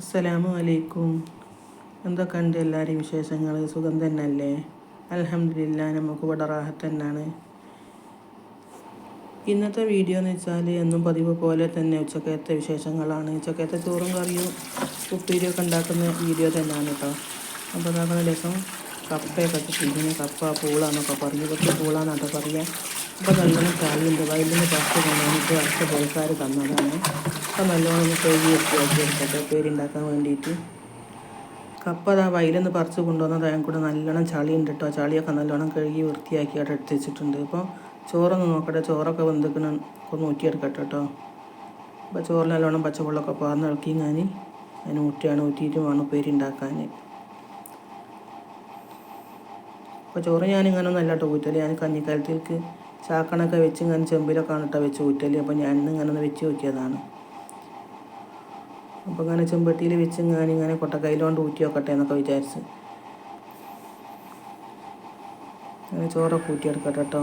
അസ്സലാമു അലൈക്കും. എന്തൊക്കെയുണ്ട് എല്ലാവരെയും വിശേഷങ്ങൾ സുഖം തന്നെയല്ലേ അലഹമില്ല നമുക്ക് ഇവിടെ റാഹത്ത് തന്നെയാണ് ഇന്നത്തെ വീഡിയോ എന്ന് വെച്ചാൽ എന്നും പതിവ് പോലെ തന്നെ ഉച്ചക്കത്തെ വിശേഷങ്ങളാണ്. ഉച്ചക്കത്തെ ചോറും കറിയും ഉപ്പേരിയൊക്കെ ഉണ്ടാക്കുന്ന വീഡിയോ തന്നെയാണ് കേട്ടോ അപ്പോൾ അതാക്കുന്ന ദിവസം കപ്പയൊക്കെ കിട്ടിയിരിക്കുന്നു കപ്പ പൂളാന്നൊക്കെ പറഞ്ഞു. കുറച്ച് പൂളാന്നാട്ടോ പറയുക അപ്പോൾ നല്ലോണം ചാളിയുണ്ട് വയലിൽ നിന്ന് പറിച്ച് കൊണ്ടുവന്നിട്ട് അടുത്ത പോൾക്കാർ തന്നതാണ്. അപ്പോൾ നല്ലോണം കഴുകി വൃത്തിയാക്കി എടുക്കട്ടെ. പേരുണ്ടാക്കാൻ വേണ്ടിയിട്ട്. കപ്പ അതാ വയലിന്ന് പറിച്ച് കൊണ്ടുവന്നതായും കൂടെ നല്ലോണം ചളി ഉണ്ട് കേട്ടോ ചളിയൊക്കെ നല്ലോണം കഴുകി വൃത്തിയാക്കി അവിടെ എടുത്ത് വെച്ചിട്ടുണ്ട് ഇപ്പോൾ ചോറൊന്ന് നോക്കട്ടെ. ചോറൊക്കെ വെന്തിക്കണം. ഒക്കെ ഊറ്റിയെടുക്കട്ടെ കേട്ടോ അപ്പോൾ ചോറിൽ നല്ലോണം പച്ചവെള്ളമൊക്കെ പാർന്ന് ഇളക്കി ഞാൻ അതിന് ഊറ്റിയാണ്. ഊറ്റിയിട്ട് വേണം ഉപ്പേരി ഉണ്ടാക്കാൻ അപ്പോൾ ചോറ് ഞാനിങ്ങനെ നല്ല പോയിട്ടില്ല ഞാൻ കഞ്ഞിക്കാലത്തേക്ക് ചാക്കണൊക്കെ വെച്ച് ഇങ്ങനെ ചെമ്പിലൊക്കെ ആണ് കേട്ടോ വെച്ച് ഊറ്റൽ. അപ്പോൾ ഞാൻ ഇങ്ങനെ ഒന്ന് വെച്ച് നോക്കിയതാണ്. അപ്പോൾ ഇങ്ങനെ ചെമ്പട്ടിയിൽ വെച്ച് ഞാൻ ഇങ്ങനെ കൊട്ടക്കൈലോണ്ട് ഊറ്റി നോക്കട്ടെ എന്നൊക്കെ വിചാരിച്ച്. അങ്ങനെ ചോറൊക്കെ ഊറ്റിയെടുക്കട്ടെ കേട്ടോ.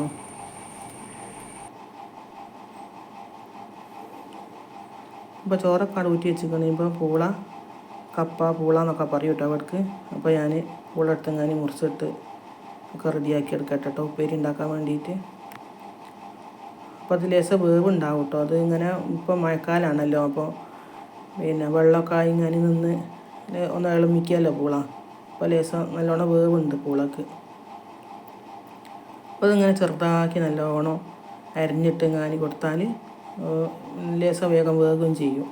അപ്പോൾ ചോറൊക്കെ അവിടെ ഊറ്റി വെച്ചിരിക്കണേ. ഇപ്പോൾ പൂള കപ്പ പൂള എന്നൊക്കെ പറയും കേട്ടോ അവർക്ക് അപ്പോൾ ഞാൻ പൂള എടുത്ത് ഞാൻ മുറിച്ചിട്ട് ഒക്കെ റെഡിയാക്കി എടുക്കട്ടെ കേട്ടോ. ഉപ്പേരി ഉണ്ടാക്കാൻ വേണ്ടിയിട്ട് അപ്പോൾ അത് ലേശം വേവ് ഉണ്ടാവും കേട്ടോ അത് ഇങ്ങനെ ഇപ്പോൾ മഴക്കാലമാണല്ലോ അപ്പോൾ പിന്നെ വെള്ളമൊക്കെ ഇങ്ങനെ നിന്ന് ഒന്ന് എളുമിക്കുകയല്ലോ പൂള. അപ്പോൾ ലേശം നല്ലോണം വേവുണ്ട് പൂളക്ക്. അപ്പോൾ അതിങ്ങനെ ചെറുതാക്കി നല്ലോണം അരിഞ്ഞിട്ട് ഇങ്ങനെ കൊടുത്താൽ ലേശം വേഗം വേഗം ചെയ്യും.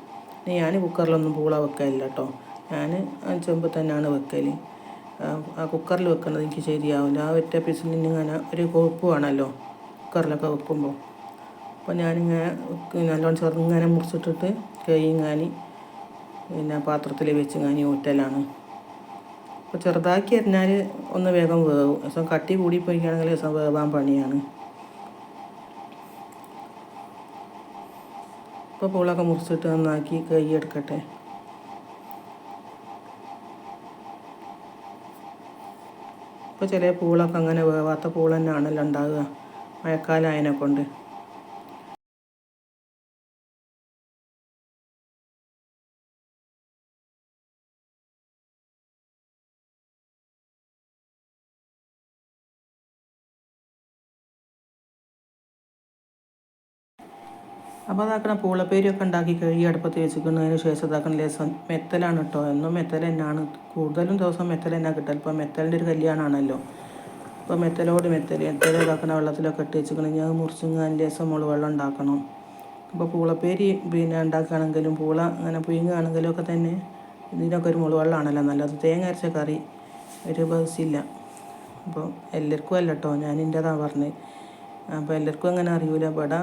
ഞാൻ കുക്കറിലൊന്നും പൂള വെക്കലില്ല കേട്ടോ ഞാൻ ചെമ്പ് തന്നെയാണ് വെക്കൽ ആ കുക്കറിൽ വെക്കുന്നത് എനിക്ക് ശരിയാവില്ല. ആ ഒറ്റ പീസിൽ ഇങ്ങനെ ഒരു കൊപ്പ് വേണമല്ലോ കുക്കറിലൊക്കെ വെക്കുമ്പോൾ. അപ്പോൾ ഞാനിങ്ങനെ നല്ലോണം ചെറുങ്ങനെ മുറിച്ചിട്ടിട്ട് കൈങ്ങാനി പിന്നെ പാത്രത്തിൽ വെച്ച് ഞാൻ ഊറ്റലാണ്. അപ്പോൾ ചെറുതാക്കി അരിഞ്ഞാൽ ഒന്ന് വേഗം വേവും. ദിവസം കട്ടി കൂടി പോയിക്കുകയാണെങ്കിൽ ദിവസം വേവാൻ പണിയാണ്. ഇപ്പോൾ പൂളൊക്കെ മുറിച്ചിട്ട് നന്നാക്കി കൈ എടുക്കട്ടെ. ഇപ്പോൾ ചില പൂളൊക്കെ അങ്ങനെ വേവാത്ത പൂൾ തന്നെയാണല്ലോ ഉണ്ടാവുക. മഴക്കാലം അതിനെ കൊണ്ട് അപ്പോൾ അതാക്കണ പൂളപ്പേരിയൊക്കെ ഉണ്ടാക്കി കഴുകി അടുപ്പത്ത് വെച്ചിക്കുന്നതിന് ശേഷം അതാക്കണ ലേസം മെത്തലാണ് കേട്ടോ. എന്നും മെത്തൽ തന്നെയാണ്. കൂടുതലും ദിവസം മെത്തൽ തന്നെ കിട്ടൽ ഇപ്പോൾ മെത്തലിന്റെ ഒരു കല്യാണമാണല്ലോ. അപ്പോൾ മെത്തലോട് മെത്തൽ മെത്തൽ ഇതാക്കണ വെള്ളത്തിലൊക്കെ ഇട്ട് വെച്ചിക്കണമെങ്കിൽ അത് മുറിച്ചിങ്ങാൻ ലേസം മുൾ വെള്ളം ഉണ്ടാക്കണം. അപ്പോൾ പൂളപ്പേരി പിന്നെ ഉണ്ടാക്കുകയാണെങ്കിലും പൂള അങ്ങനെ പുഴുങ്ങുകയാണെങ്കിലും ഒക്കെ തന്നെ ഇതിനൊക്കെ ഒരു മുൾ വെള്ളമാണല്ലോ. നല്ലത് തേങ്ങ അരച്ച കറി ഒരു ബസ്സില്ല അപ്പോൾ എല്ലാവർക്കും അല്ല കേട്ടോ. ഞാൻ എന്റെതാണ് പറഞ്ഞത്. അപ്പോൾ എല്ലാവർക്കും അങ്ങനെ അറിയൂല. ഇവിടെ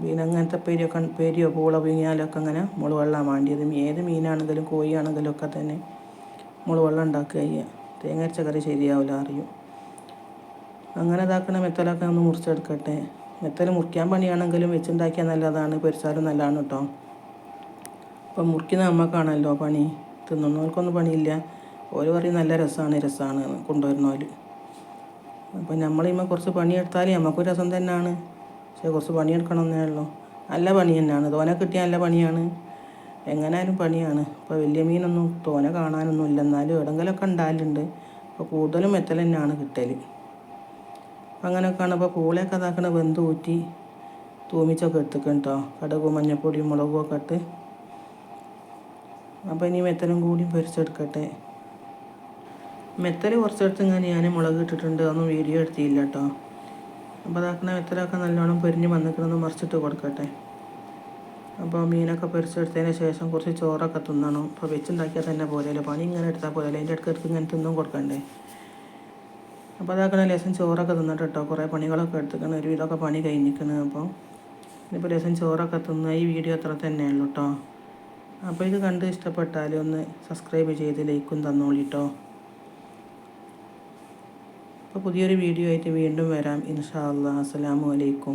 പിന്നെ അങ്ങനത്തെ പേരിയൊക്കെ പേരിയോ പൂള പിങ്ങിയാലൊക്കെ അങ്ങനെ മുളക് വെള്ളം വേണ്ടിയത്. ഏത് മീനാണെങ്കിലും കോഴിയാണെങ്കിലും ഒക്കെ തന്നെ മുളക് വെള്ളം ഉണ്ടാക്കുക ചെയ്യുക. തേങ്ങ അരച്ച കറി ശരിയാവില്ല അറിയും. അങ്ങനെ ഇതാക്കണ മെത്തലൊക്കെ ഒന്ന് മുറിച്ചെടുക്കട്ടെ. മെത്തൽ മുറിക്കാൻ പണിയാണെങ്കിലും വെച്ചുണ്ടാക്കിയാൽ നല്ലതാണ്. പൊരിച്ചാലും നല്ലതാണ് കേട്ടോ. അപ്പം മുറിക്കുന്ന നമ്മക്കാണല്ലോ പണി. തിന്നുന്നവർക്കൊന്നും പണിയില്ല. ഓര് പറയും നല്ല രസമാണ് രസമാണ് കൊണ്ടുവരുന്നവർ അപ്പം നമ്മളിമ്മ കുറച്ച് പണിയെടുത്താൽ നമുക്കൊരു രസം തന്നെയാണ് പക്ഷേ കുറച്ച് പണിയെടുക്കണമെന്നേ ഉള്ളൂ നല്ല പണി തന്നെയാണ്. തോന കിട്ടിയാൽ നല്ല പണിയാണ്. എങ്ങനായാലും പണിയാണ്. ഇപ്പോൾ വലിയ മീനൊന്നും തോന കാണാനൊന്നും ഇല്ല. എന്നാലും എവിടെങ്കിലൊക്കെ ഉണ്ടാകലുണ്ട് അപ്പോൾ കൂടുതലും മെത്തൽ തന്നെയാണ് കിട്ടൽ അപ്പം അങ്ങനെയൊക്കെയാണ് ഇപ്പോൾ പൂളയൊക്കെ ഇതാക്കണ വെന്ത് ഊറ്റി തൂമിച്ചൊക്കെ എടുത്തിക്കണം കേട്ടോ കടുകും മഞ്ഞപ്പൊടിയും മുളകും ഒക്കെ ഇട്ട്. അപ്പോൾ ഇനി മെത്തലും കൂടി പൊരിച്ചെടുക്കട്ടെ. മെത്തൽ കുറച്ചെടുത്ത് ഇങ്ങനെ ഞാൻ മുളക് ഇട്ടിട്ടുണ്ട്. അതൊന്നും വീഡിയോ എടുത്തില്ല കേട്ടോ അപ്പോൾ അതാക്കണം എത്രയൊക്കെ നല്ലോണം പൊരിഞ്ഞ് വന്നിക്കണമെന്ന് മറിച്ചിട്ട് കൊടുക്കട്ടെ. അപ്പോൾ മീനൊക്കെ പൊരിച്ചെടുത്തതിന് ശേഷം കുറച്ച് ചോറൊക്കെ തിന്നണം. അപ്പോൾ വെച്ചുണ്ടാക്കിയാൽ തന്നെ പോലെയല്ലോ പണി ഇങ്ങനെ എടുത്താൽ പോലെ അതിന്റെ ഇടയ്ക്ക് എടുത്ത് ഇങ്ങനെ തിന്നും കൊടുക്കണ്ടേ? അപ്പോൾ അതാക്കണ ലേശം ചോറൊക്കെ തിന്നിട്ട് കേട്ടോ കുറേ പണികളൊക്കെ എടുത്തിക്കണം. ഒരു വിധമൊക്കെ പണി കഴിഞ്ഞിരിക്കണം അപ്പോൾ ഇപ്പോൾ ലേശം ചോറൊക്കെ തിന്ന ഈ വീഡിയോ അത്ര തന്നെയുള്ളൂ കേട്ടോ അപ്പോൾ ഇത് കണ്ട് ഇഷ്ടപ്പെട്ടാൽ ഒന്ന് സബ്സ്ക്രൈബ് ചെയ്ത് ലൈക്കും തന്നോളിട്ടോ അപ്പോൾ പുതിയൊരു വീഡിയോ ആയിട്ട് വീണ്ടും വരാം. ഇൻഷാ അല്ലാ അസ്സലാമു അലൈക്കും.